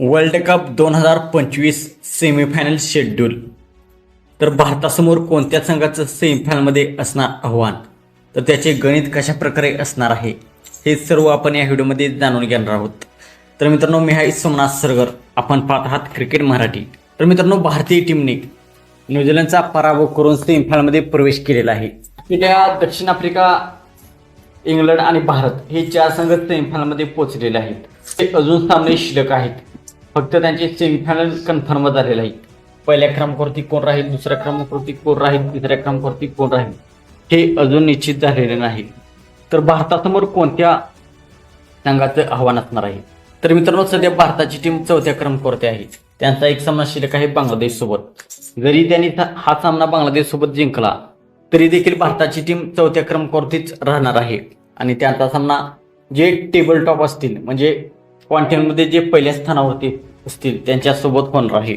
World cup दोन हजार पंचवीस सेमीफायनल शेड्यूल तर भारतासमोर कोणत्या संघाचं सेमीफायनलमध्ये असणार आव्हान? तर त्याचे गणित कशा प्रकारे असणार आहे? हे सर्व आपण या व्हिडिओमध्ये जाणून घेणार आहोत. तर मित्रांनो मी आहे सोमनाथ सरगर. आपण पाहत आहात क्रिकेट मराठी. तर मित्रांनो भारतीय टीमने न्यूझीलंडचा पराभव करून सेमीफायनलमध्ये प्रवेश केलेला आहे. त्या दक्षिण आफ्रिका इंग्लंड आणि भारत हे चार संघ सेमीफायनलमध्ये पोहोचलेले आहेत. ते अजून सामने शिल्लक आहेत. फक्त त्यांचे सेमीफायनल कन्फर्म झालेलं आहे. पहिल्या क्रमांकावरती कोण राहील दुसऱ्या क्रमांकावरती कोण राहील तिसऱ्या क्रमांकावरती कोण राहील हे अजून निश्चित झालेले नाही. तर भारतासमोर कोणत्या संघाचं आव्हान असणार आहे? तर मित्रांनो सध्या भारताची टीम चौथ्या क्रमांकावरती आहे. त्यांचा एक सामना शिल्लक आहे बांगलादेश सोबत. जरी त्यांनी हा सामना बांगलादेश सोबत जिंकला तरी देखील भारताची टीम चौथ्या क्रमांकावरतीच राहणार आहे. आणि त्यांचा सामना जे टेबल टॉप असतील म्हणजे क्वांटिनमध्ये जे पहिल्या स्थानावरती असतील त्यांच्यासोबत होणार आहे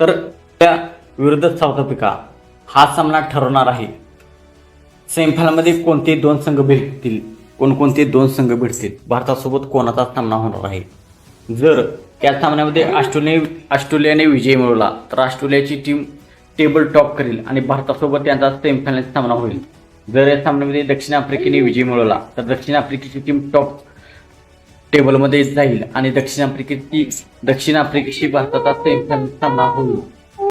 तर त्या विरुद्ध साऊथ आफ्रिका हा सामना ठरवणार आहे. सेमीफायनलमध्ये कोणते दोन संघ भेटतील? कोणकोणते दोन संघ भेटतील? भारतासोबत कोणाचा सामना होणार आहे? जर त्या सामन्यामध्ये ऑस्ट्रेलिया ऑस्ट्रेलियाने विजय मिळवला तर ऑस्ट्रेलियाची टीम टेबल टॉप करेल आणि भारतासोबत त्यांचा सेमीफायनल सामना होईल. जर या सामन्यामध्ये दक्षिण आफ्रिकेने विजय मिळवला तर दक्षिण आफ्रिकेची टीम टॉप टेबलमध्ये जाईल आणि दक्षिण आफ्रिकेची दक्षिण आफ्रिकेशी भारताचा सेमीफायनल सामना होईल.